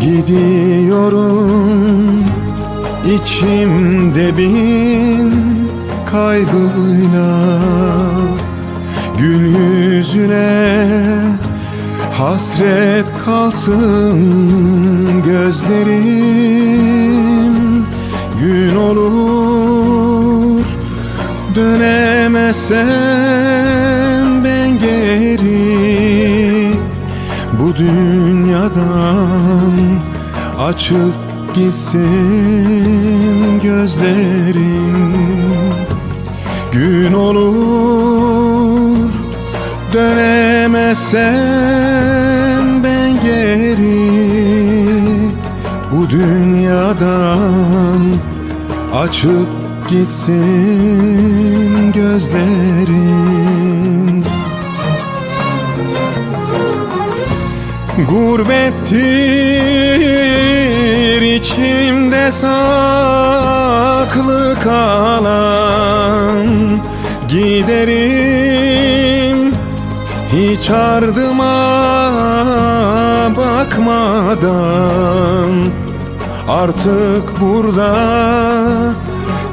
Gidiyorum içimde bin kaygıyla. Gül yüzüne hasret kalsın gözlerim. Gün olur dönemezsem Bu dünyadan açıp gitsin gözlerim. Gün olur dönemezsem ben geri. Bu dünyadan açıp gitsin gözlerim Gurbettir içimde saklı kalan Giderim. Hiç ardıma bakmadan Artık burada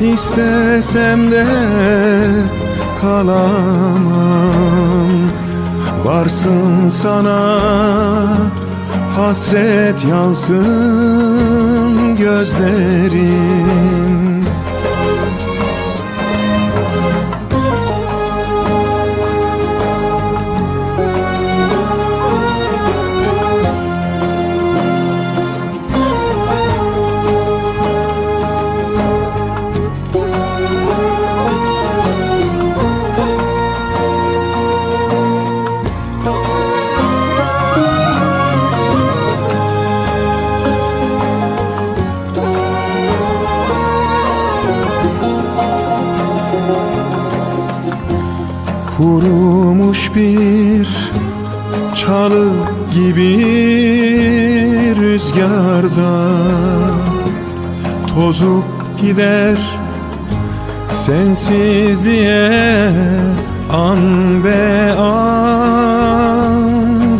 istesem de kalamam Varsın sana hasret yansın gözlerim Kurumuş bir çalı gibi rüzgarda Tozup gider sensizliğe an be an.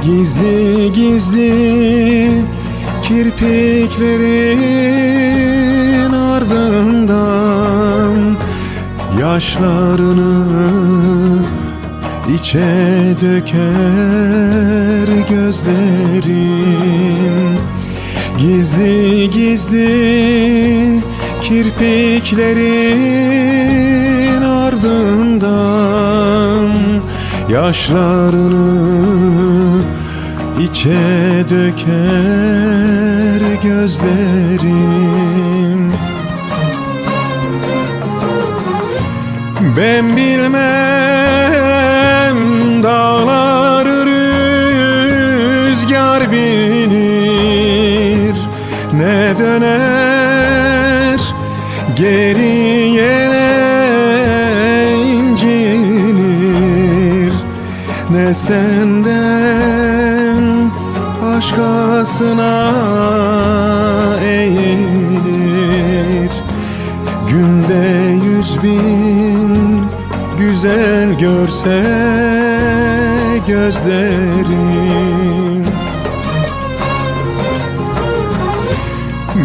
Gizli gizli kirpiklerin ardından Yaşlarını içe döker gözlerin. Gizli gizli kirpiklerin ardından Yaşlarını içe döker gözlerin. Ben bilmem geriye ne incinir. Ne senden başkasına eğilir. Günde yüz bin güzel görse gözlerim.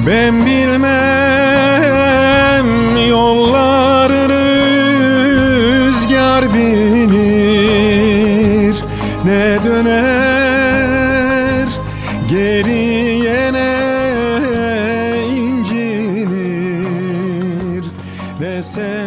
Ben bilmem rüzgar bilir Ne döner? Geriye ne incinir? Ne senden